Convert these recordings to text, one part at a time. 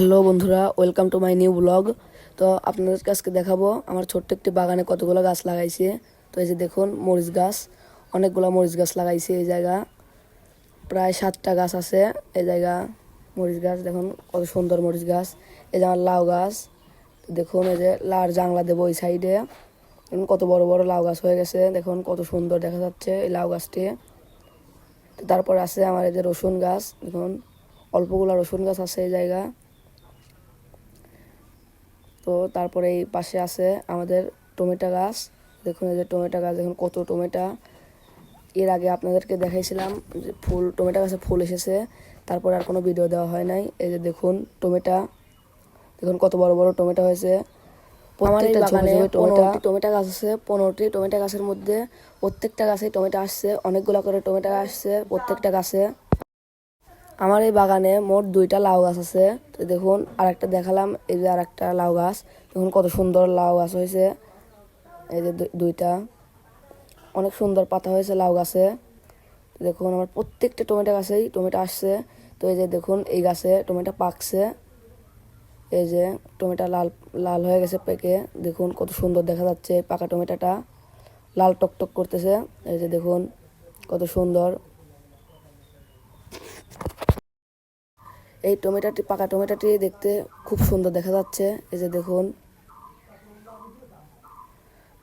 Hello বন্ধুরা, welcome to my new blog. তো আপনাদের কাছকে দেখাবো, আমার ছোট্ট একটি বাগানে কতগুলো গাছ লাগাইছে। তো এই যে দেখুন, মরিচ গাছ, অনেকগুলো মরিচ গাছ লাগাইছে এই জায়গা। প্রায় সাতটা গাছ আছে এই জায়গা, মরিচ গাছ, দেখুন কত সুন্দর মরিচ গাছ। এই যে আমার লাউ গাছ, দেখুন এই যে লাউর জাংলা দেবো ওই সাইডে। কত বড় বড় লাউ গাছ হয়ে গেছে, দেখুন কত সুন্দর দেখা যাচ্ছে এই লাউ গাছটি। তারপর আছে আমার এই যে রসুন গাছ, দেখুন অল্পগুলো রসুন গাছ আছে এই জায়গা। তো তারপরে এই পাশে আছে আমাদের টমেটো গাছ। দেখুন এই যে টমেটো গাছ দেখুন কত টমেটো। এর আগে আপনাদেরকে দেখাইছিলাম যে ফুল টমেটো গাছে ফুল এসেছে। তারপরে আর কোনো ভিডিও দেওয়া হয় নাই। এই যে দেখুন টমেটো। দেখুন কত বড় বড় টমেটো হয়েছে। এই বাগানে পনেরোটি টমেটো গাছ আছে। পনেরোটি টমেটো গাছের মধ্যে প্রত্যেকটা গাছে টমেটো আসছে। অনেকগুলো করে টমেটো আসছে প্রত্যেকটা গাছে। আমার এই বাগানে মোট দুইটা লাউ গাছ আছে। তো দেখুন আর একটা দেখালাম, এই যে আর একটা লাউ গাছ। দেখুন কত সুন্দর লাউ গাছ হয়েছে। এই যে দুইটা। অনেক সুন্দর পাতা হয়েছে লাউ গাছে। দেখুন, আমার প্রত্যেকটা টমেটো গাছেই টমেটো আসছে। তো এই যে দেখুন, এই গাছে টমেটো পাকছে। এই যে টমেটো লাল লাল হয়ে গেছে পেকে। দেখুন, কত সুন্দর দেখা যাচ্ছে পাকা টমেটোটা। লাল টকটক করতেছে। এই যে দেখুন, কত সুন্দর। এই টমেটোটি, পাকা টমেটোটি দেখতে খুব সুন্দর দেখা যাচ্ছে। এই যে দেখুন।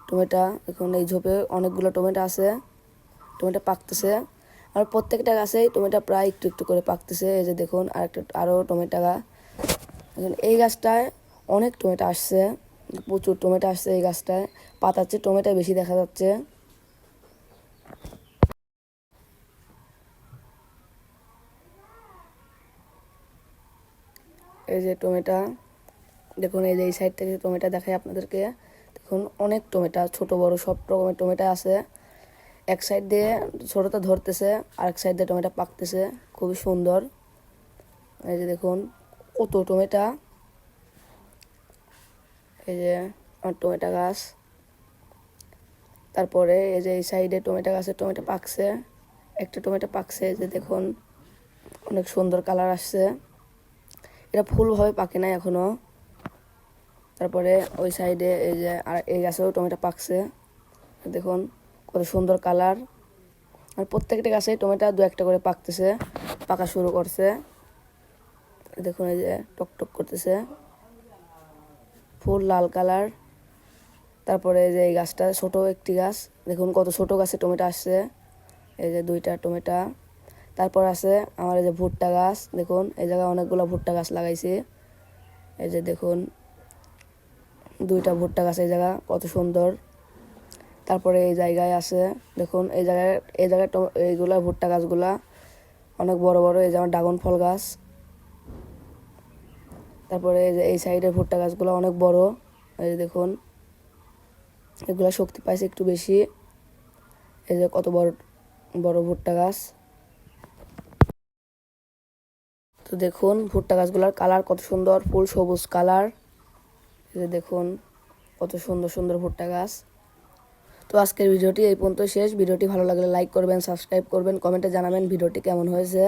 টমেটো দেখুন এই ঝোপে অনেকগুলো টমেটো আছে। টমেটো পাকতেছে। আর প্রত্যেকটা গাছেই টমেটো প্রায় একটু একটু করে পাকতেছে। এই যে দেখুন আর একটা আরও টমেটো গাছ দেখুন এই গাছটায় অনেক টমেটো আসছে। প্রচুর টমেটো আসছে এই গাছটায়। পাতাচ্ছে টমেটো বেশি দেখা যাচ্ছে। এই যে টমেটো, দেখুন এই যে এই সাইড থেকে টমেটো দেখাই আপনাদেরকে, দেখুন অনেক টমেটো, ছোট, বড় সব রকমের টমেটো আছে। এক সাইড দিয়ে ছোটোটা ধরতেছে আর এক সাইড দিয়ে টমেটো পাকতেছে, খুবই সুন্দর। এই যে দেখুন কত টমেটা। এই যে আমার টমেটো গাছ। তারপরে এই যে এই সাইডে টমেটো গাছে টমেটো পাকছে, একটা টমেটো পাকছে যে দেখুন অনেক সুন্দর কালার আসছে। এটা ফুলভাবে পাকে নাই এখনও। তারপরে ওই সাইডে এই যে আর এই গাছেও টমেটো পাকছে। দেখুন, কত সুন্দর কালার। আর প্রত্যেকটা গাছে টমেটো দু একটা করে পাকতেছে, পাকা শুরু করছে। দেখুন এই যে টক টক করতেছে। ফুল লাল কালার। তারপরে যে এই গাছটা, ছোট একটি গাছ। দেখুন কত ছোট গাছে টমেটো আসছে। এই যে দুইটা টমেটো। তারপর আছে আমার এই যে ভুট্টা গাছ, দেখুন, এই জায়গায় অনেকগুলো ভুট্টা গাছ লাগাইছি। এই যে দেখুন, দুইটা ভুট্টা গাছ এই জায়গা, কত সুন্দর। তারপরে এই জায়গায় আছে, দেখুন, এই জায়গায় এই জায়গায় এইগুলা ভুট্টা গাছগুলা অনেক বড় বড়, এই যে আমার ড্রাগন ফল গাছ। তারপরে এই যে এই সাইডের ভুট্টা গাছগুলো অনেক বড়, এই যে দেখুন, এগুলা শক্তি পাইছে একটু বেশি। এই যে কত বড় বড় ভুট্টা গাছ। তো দেখুন, ভুট্টা গাছগুলোর কালার কত সুন্দর, ফুল সবুজ কালার। দেখুন, কত সুন্দর সুন্দর ভুট্টা গাছ। তো আজকের ভিডিওটি এই পর্যন্ত শেষ। ভিডিওটি ভালো লাগলে লাইক করবেন, সাবস্ক্রাইব করবেন, কমেন্টে জানাবেন ভিডিওটি কেমন হয়েছে।